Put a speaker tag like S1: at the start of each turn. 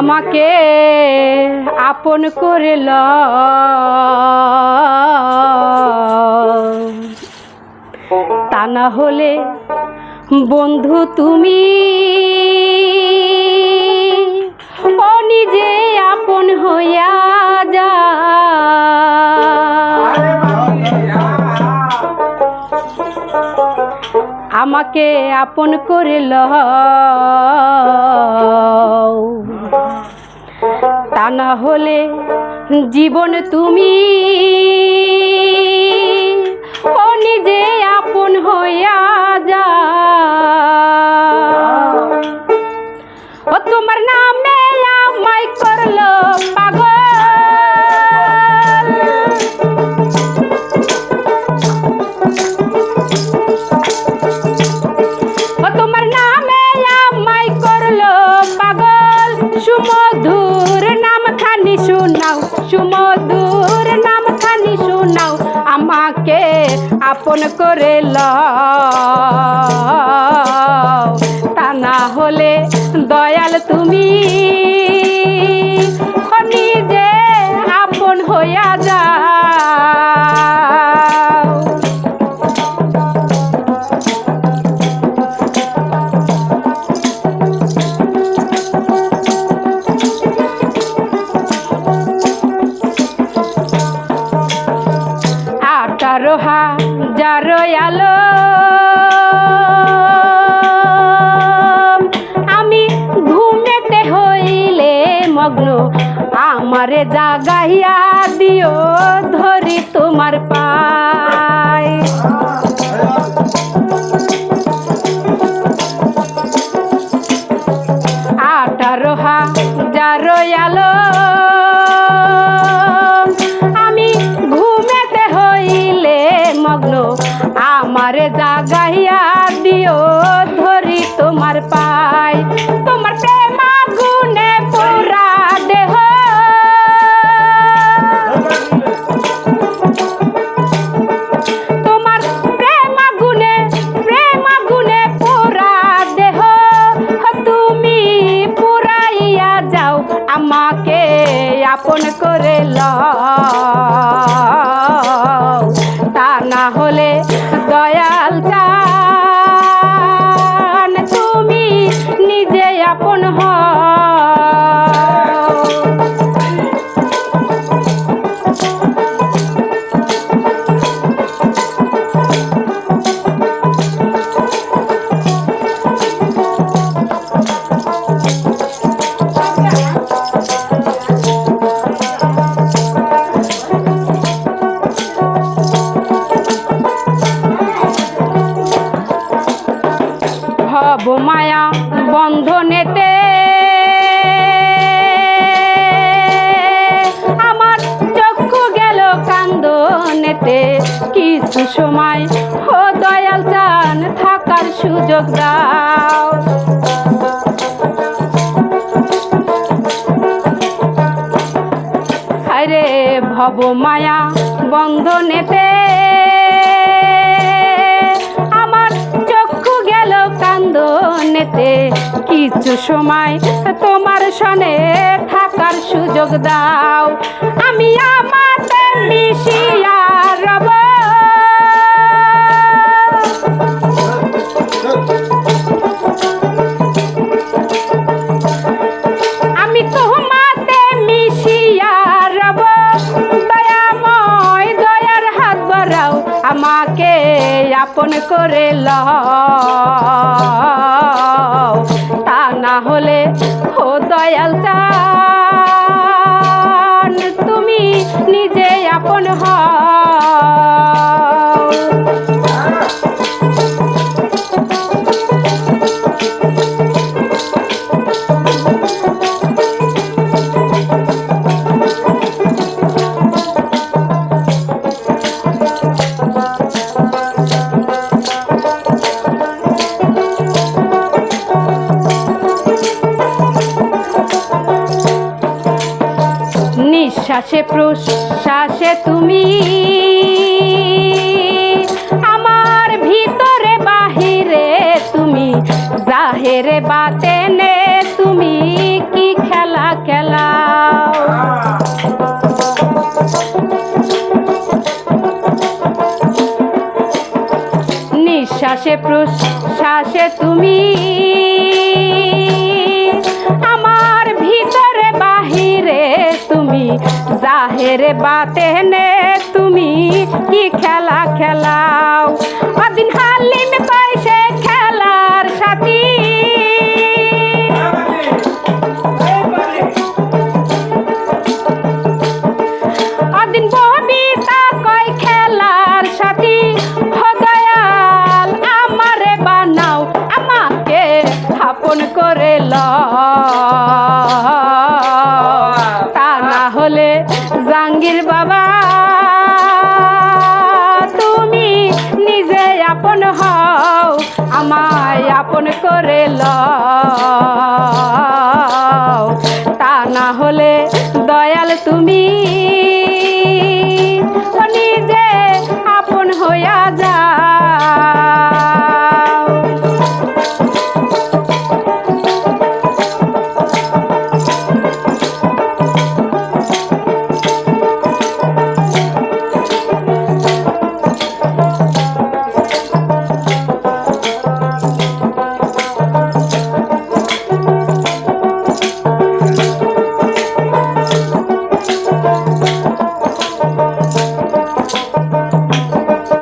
S1: আমাকে আপন করে ল তা না হলে বন্ধু তুমি ও নিজে আপন হইয়া যা। আমাকে আপন করে ল তা না হলে জীবন তুমি। ও নিজে আপন হইয়া যা। ও তোমার নামে আমায় করল পাগল। তোমার নামে আমায় করল পাগল, সুমধুর সুমধুর নাম খানি শোনাও আমাকে আপন করে ল তা না হলে দয়াল তুমি আঠারো হাজার আলো। আমি ঘুমেতে হইলে মগ্ন, আমারে জাগাইয়া দিও ধরি তোমার পায়। আঠারো হাজার আলো। আমারে জাগাইয়া দিও ধরি তোমার পায়। তোমার প্রেমা সময় ও দয়াল চান থাকার সুযোগ দাও। আরে ভব মায়া বন্ধনেতে আমার চক্ষু গেল কান্দনেতে। কিছু সময় তোমার সনে থাকার সুযোগ দাও। আমি আমার মিশিয়া রব। আমাকে আপন করে লও। তা না হলে ও দয়াল চান তুমি নিজে আপন হও। নিঃশ্বাসে প্রশ্বাসে তুমি। আমার ভিতরে, বাহিরে তুমি। জাহেরে বাতে নে তুমি কি খেলা খেলা? নিঃশ্বাসে, প্রশ্বাসে তুমি। জাহেরে বাতেনে তুমি কি খেলা খেলাও? অদিন হালিম জাঙ্গির বাবা, তুমি নিজে আপন হও, আমায় আপন করে ল তা না হলে দয়াল তুমি